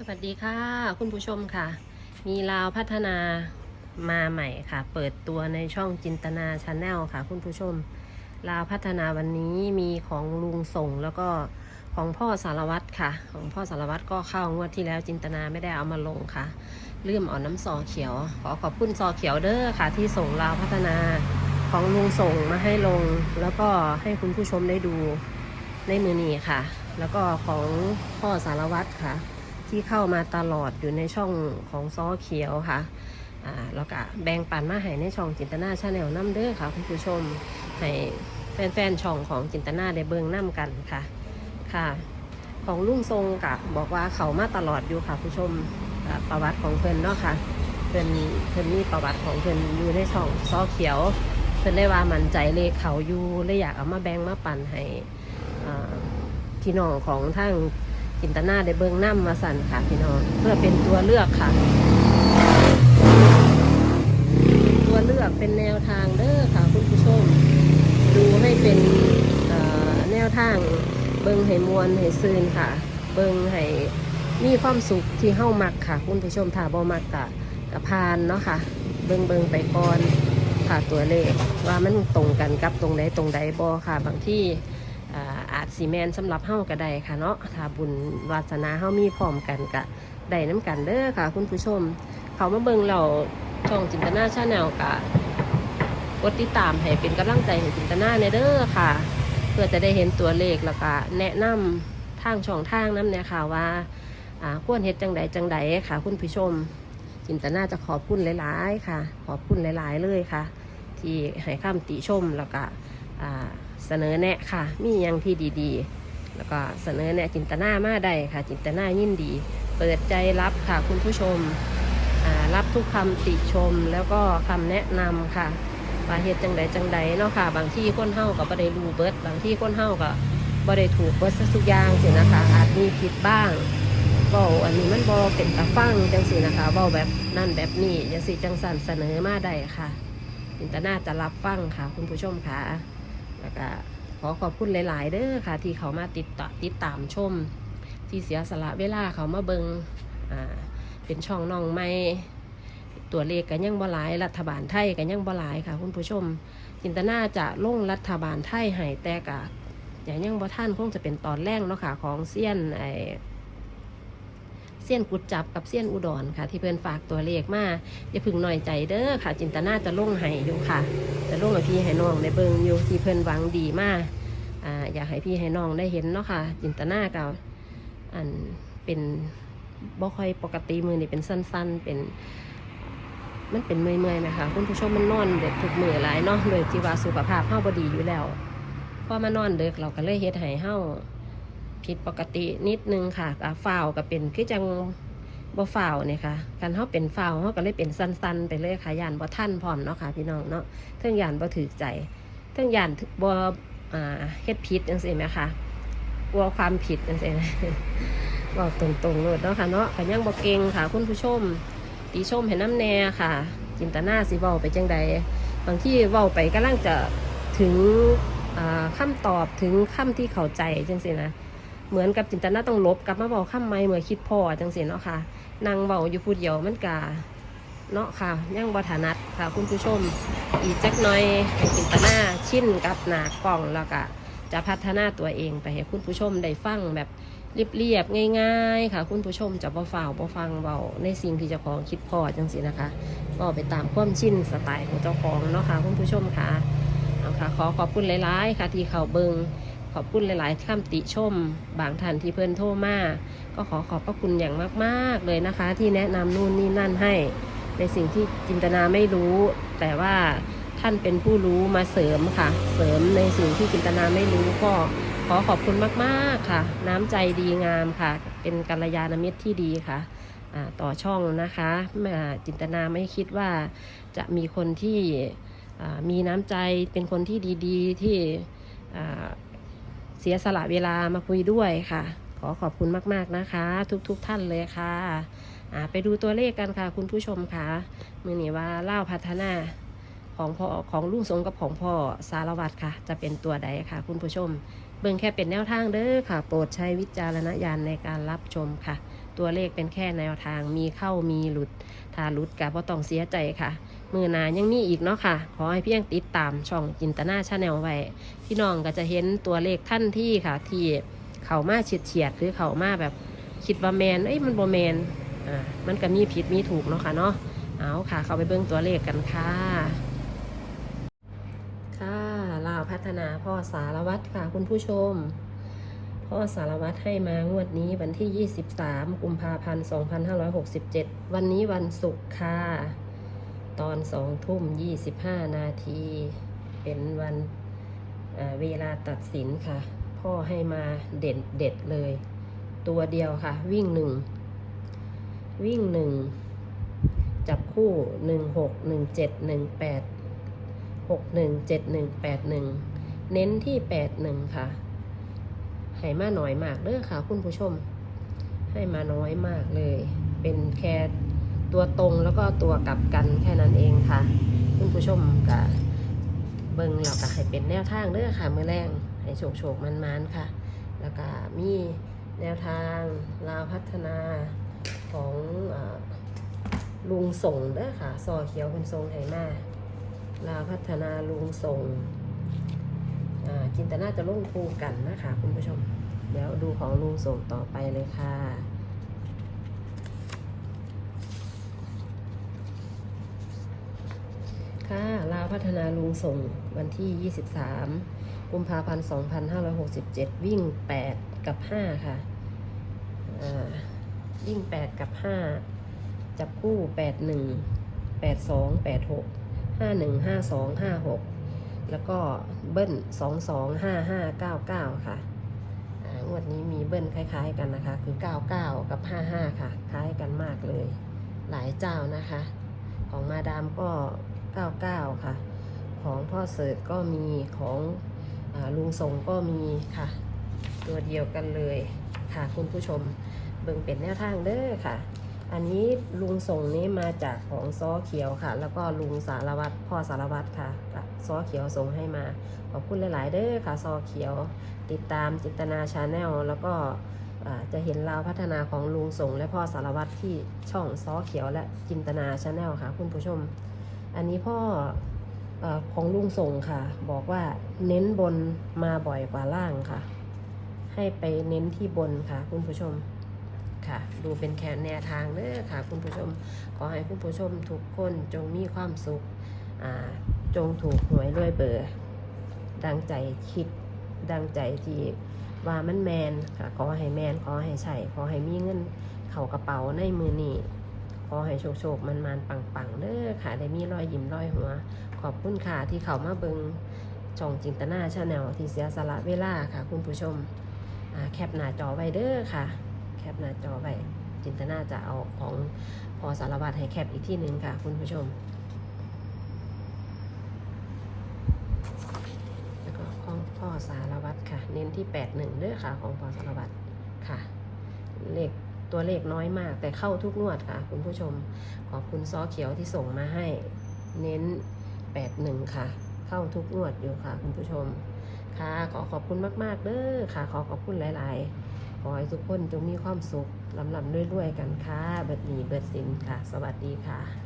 สวัสดีค่ะ คุณผู้ชมค่ะ มีลาวพัฒนามาใหม่ค่ะ เปิดตัวในช่องจินตนาชาแนลค่ะ คุณผู้ชม ลาวพัฒนาวันนี้มีของลุงส่งแล้วก็ของพ่อสารวัตรค่ะ ของพ่อสารวัตรก็เข้างวดที่แล้วจินตนาไม่ได้เอามาลงค่ะลืมเอาน้ำซอเขียว ขอขอบคุณซอเขียวเด้อค่ะ ที่ส่งลาวพัฒนาของลุงส่งมาให้ลง แล้วก็ให้คุณผู้ชมได้ดูในมือนีค่ะ แล้วก็ของพ่อสารวัตรค่ะ ที่เข้ามาตลอดอยู่ในช่องของซอเขียวค่ะอ่าแล้วก็แบ่งปันมาให้ในช่องจินตนาชาแนลน้ำเด้อค่ะคุณผู้ชมให้แฟนๆช่องของจินตนาได้เบิ่งน้ำกันค่ะค่ะ ของลุงทรงกะบอกว่าเขามาตลอดอยู่ค่ะคุณผู้ชมประวัติของเพิ่นเนาะค่ะเพิ่นเพิ่นมีประวัติของเพิ่นอยู่ในช่องซอเขียวเพิ่นได้ว่ามันใจเลขเขาอยู่เลยอยากเอามาแบ่งมาปั่นให้พี่น้องของทั้ง จินตนาได้เบิ่งน้ำมาสั่นค่ะพี่น้องเพื่อเป็นตัวเลือกค่ะ ตัวเลือกเป็นแนวทางเด้อค่ะคุณผู้ชม ดูให้เป็นแนวทางเบิงให้มวลให้ซืนค่ะ เบิงให้มีความสุขที่เฮ้ามักค่ะ คุณผู้ชมถ้าบ่มักกะกะพานเนาะค่ะ เบิงเบิงไปก่อนค่ะตัวเลขว่ามันตรงกันกับตรงใดตรงใดบ่ค่ะ บางที่ อาจสีแมนสำหรับเฮาก็ได้ค่ะเนาะถ้าบุญวาสนาเฮามีพร้อมกันก็ได้น้ำกันเด้อค่ะ คุณผู้ชม เขามาเบิงเราช่องจินตนาชาแนลกะกดติดตามให้เป็นกำลังใจให้จินตนาในเด้อค่ะ เพื่อจะได้เห็นตัวเลขแล้วก็แนะนำทางช่องทางนั้นเนี่ยค่ะว่าอ่าควรเฮ็ดจังใดจังใดค่ะ คุณผู้ชม จินตนาจะขอบคุณหลาย ๆ ค่ะ ขอบคุณหลาย ๆ เลยค่ะ ที่ให้คำติชมแล้วก็อ่า เสนอแนะค่ะ มีอย่างที่ดีๆ แล้วก็เสนอแนะจินตนามาได้ค่ะ จินตนายินดี เปิดใจรับค่ะคุณผู้ชมรับทุกคำติชมแล้วก็คำแนะนำค่ะว่าเหตุจังใดจังใดเนาะค่ะ บางที่คนเฮาก็บ่ได้รูเบิร์ดบางที่คนเฮาก็บ่ได้ถูกเบิดซะทุกอย่างสินะคะ อาจมีผิดบ้างเว้าอันนี้มันบ่เป็นตาฟังจังสินะคะเว้าแบบนั่นแบบนี้จังสิจังสันเสนอมาได้ค่ะจินตนาจะรับฟังค่ะ คุณผู้ชมค่ะ แล้วก็ขอขอบคุณหลาย ๆ เด้อค่ะ ที่เขามาติดต่อติดตามชม ที่เสียสละเวลาเขามาเบิงอ่าเป็นช่องน้องไม่ตัวเลขกันยังบ่หลายรัฐบาลไทยกันยังบ่หลายค่ะ คุณผู้ชม จินตนาจะลงรัฐบาลไทยให้แต่กะอย่างยังบ่ท่านคงจะเป็นตอนแรกเนาะค่ะของเซียนไอ เซียนกุดจับกับเซียนอุดรค่ะ ที่เพื่อนฝากตัวเลขมาอย่าพึ่งหน่อยใจเด้อค่ะ จินตนาจะล่งให้อยู่ค่ะจะล่งให้พี่ให้น้องในเบิงอยู่ที่เพิ่อนหวังดีมากอ่าอยากให้พี่ให้น้องได้เห็นเนาะค่ะ จินตนาก่าอันเป็นบ่ค่อยปกติมือนี่เป็นสั้น ๆ เป็นมันเป็นเมื่อยๆไหมคะคุณผู้ชมมันนอนเด็กทุกมือหลายเนาะโดยที่ว่าสุขภาพเฮาบ่ดีอยู่แล้วพอมานอนเด็กเราก็เลยเฮ็ดให้เฮา ผิดปกตินิดนึงค่ะกะฝ้าวก็เป็นคือจังบ่ฝ่าวเนี่ยค่ะการเฮาเป็นฝ่าวเฮาก็เลยเป็นสั้นๆ ไปเลยค่ะยานบ่ท่านพร้อมเนาะค่ะพี่น้องเนาะเทิงยานบ่ถือใจเทิงยานบ่อ่าเฮ็ดผิดจังซี่แหมค่ะกลัวความผิดจังซี่นะบอกตรงๆเลยเนาะค่ะเนาะก็ยังบ่เก่งค่ะ คุณผู้ชมติชมให้น้ำแน่ค่ะ จินตนาสิเว้าไปจังใดบางที่เว้าไปกำลังจะถึงอ่าคำตอบถึงคำที่เข้าใจจังซี่นะ เหมือนกับจินตนาต้องลบกลับมาบอกคำไม่เหมื่อคิดพอจังสิเนาะค่ะนางเบาอยู่ผู้เดียวมันกาเนาะค่ะยังบัถนัดค่ะ คุณผู้ชม อีกจักหน่อยให้จินตนาชินกับหนากล่องแล้วก็จะพัฒนาตัวเองไปให้คุณผู้ชมได้ฟังแบบเรียบๆง่าย ๆ ค่ะ คุณผู้ชมจะบ่ฝ่าวบ่ฟังเบาในสิ่งที่เจ้าของคิดพอจังสินะคะก็ไปตามความชินสไตล์ของเจ้าของเนาะค่ะคุณผู้ชมค่ะเอาค่ะ ขอขอบคุณหลายๆ ค่ะที่เขาเบิง ขอบคุณหลาย ๆคำติชม บางท่านที่เพิ่นโทรมา ก็ขอขอบพระคุณอย่างมาก ๆ เลยนะคะ ที่แนะนำนู่นนี่นั่นให้ ในสิ่งที่จินตนาไม่รู้ แต่ว่าท่านเป็นผู้รู้มาเสริมค่ะ เสริมในสิ่งที่จินตนาไม่รู้ก็ขอขอบคุณมาก ๆ ค่ะ น้ำใจดีงามค่ะ เป็นกัลยาณมิตรที่ดีค่ะต่อช่องนะคะจินตนาไม่คิดว่าจะมีคนที่มีน้ำใจเป็นคนที่ดี ๆ ที่ เสียสละเวลามาคุยด้วยค่ะ ขอขอบคุณมากๆนะคะ ทุกๆทท่านเลยค่ะไปดูตัวเลขกันค่ะ คุณผู้ชมค่ะมือนี้ว่าเล่าพัฒนาของพ่อของลูกสงกับของพ่อสารวัตรค่ะ จะเป็นตัวใดค่ะ คุณผู้ชม เบิ่งแค่เป็นแนวทางเด้อค่ะ โปรดใช้วิจารณญาณในการรับชมค่ะ ตัวเลขเป็นแค่แนวทางมีเข้ามีหลุดถ้าหลุดกับบ่ต้องเสียใจค่ะ มือนายังมีอีกเนาะค่ะ ขอให้เพียงติดตามช่องจินตนาชาแนลไว้ พี่น้องก็จะเห็นตัวเลขท่านที่ค่ะ ที่เข่ามาเฉียดเฉียดหรือเข่ามาแบบคิดว่าแมนเอ้ยมันบ่แมนอ่ามันก็มีผิดมีถูกเนาะค่ะเนาะเอาค่ะ เข้าไปเบิ่งตัวเลขกันค่ะค่ะลาวพัฒนาพ่อสารวัตรค่ะคุณผู้ชม พ่อสารวัตรให้มางวดนี้วันที่ 23 กุมภาพันธ์ 2567 วันนี้วันศุกร์ค่ะ ตอน2ทุ่ม 25 นาที เป็นวันเวลาตัดสินค่ะ พ่อให้มาเด็ดเด็ดเลย ตัวเดียวค่ะ วิ่งหนึ่ง วิ่งหนึ่ง จับคู่หนึ่งหกหนึ่งเจ็ดหนึ่งแปดหกหนึ่งเจ็ดหนึ่งแปดหนึ่งเน้นที่แปดหนึ่งค่ะ ให้มาน้อยมากเด้อค่ะคุณผู้ชม ให้มาน้อยมากเลย เป็นแค่ตัวตรงแล้วก็ตัวกลับกันแค่นั้นเองค่ะ คุณผู้ชมก็เบิ่งแล้วก็ให้เป็นแนวทางเด้อค่ะมือแรงให้โฉกโฉกมันมันๆค่ะ แล้วก็มีแนวทางลาวพัฒนาของอลุงส่งเด้อค่ะซอเขียวเป็นทรงไหมาลาวพัฒนาลุงส่ง จินตนาจะลงคู่กันนะคะคุณผู้ชม เดี๋ยวดูของลุงส่งต่อไปเลยค่ะค่ะลาวพัฒนาลุงส่งวันที่ 23 กุมภาพันธ์ 2567 วิ่ง 8 กับ 5 ค่ะวิ่ง 8 กับ 5 จับคู่ 81 82 86 51 52 56 แล้วก็เบิ้ล22 55 99ค่ะอ่างวดนี้มีเบิ้ลคล้าย ๆ กันนะคะ คือ 99 กับ 55 ค่ะ คล้ายกันมากเลย หลายเจ้านะคะ ของมาดามก็ 99 ค่ะ ของพ่อเสิร์ตก็มีของอลุงทรงก็มีค่ะ ตัวเดียวกันเลยค่ะคุณผู้ชมเบิ่งเป็นแนวทางเด้อค่ะ อันนี้ลุงส่งนี้มาจากของซอเขียวค่ะ แล้วก็ลุงสารวัตรพ่อสารวัตรค่ะ ซอเขียวส่งให้มา ขอบคุณหลาย ๆ เด้อค่ะซอเขียว ติดตามจินตนาชาแนลแล้วก็จะเห็นราวพัฒนาของลุงส่งและพ่อสารวัตรที่ช่องซอเขียวและจินตนาชาแนลค่ะ คุณผู้ชม อันนี้พ่ออของลุงส่งค่ะ บอกว่าเน้นบนมาบ่อยกว่าล่างค่ะ ให้ไปเน้นที่บนค่ะ คุณผู้ชมค่ะ ดูเป็นแค่แนวทางเด้อค่ะ คุณผู้ชม ขอให้คุณผู้ชมทุกคนจงมีความสุขอ่า จงถูกหวยรวยเบอร์ ดังใจคิดดังใจที่ว่ามันแมนค่ะขอให้แมนขอให้ใช่ขอให้มีเงินเข่ากระเป๋าในมือนี้ขอให้โชคโชคมันมันปังปังเด้อค่ะได้มีรอยยิ้มรอยหัว ขอบคุณค่ะที่เขามาเบิงช่องจินตนาชาแนลที่เสียสละเวลาค่ะ คุณผู้ชมแคปหน้าจอไว้เด้อค่ะ แคปหน้าจอไว้จินตนาจะเอาของพอสารวัตรให้แคปอีกที่หนึ่งค่ะ คุณผู้ชม แล้วก็ของ พ่อสารวัตรค่ะ เน้นที่ 8 1เด้อค่ะ ของพ่อสารวัตรค่ะ เลขตัวเลขน้อยมาก แต่เข้าทุกงวดค่ะ คุณผู้ชม ขอบคุณซอเขียวที่ส่งมาให้ เน้น 8 1 ค่ะ เข้าทุกงวดอยู่ค่ะ คุณผู้ชม ค่ะ ขอขอบคุณมากๆเด้อค่ะ ขอขอบคุณหลาย ๆ ขอให้ทุกคนจงมีความสุขลำลำด้วยๆกันค่ะ เบิดหนีเบิดสินค่ะ สวัสดีค่ะ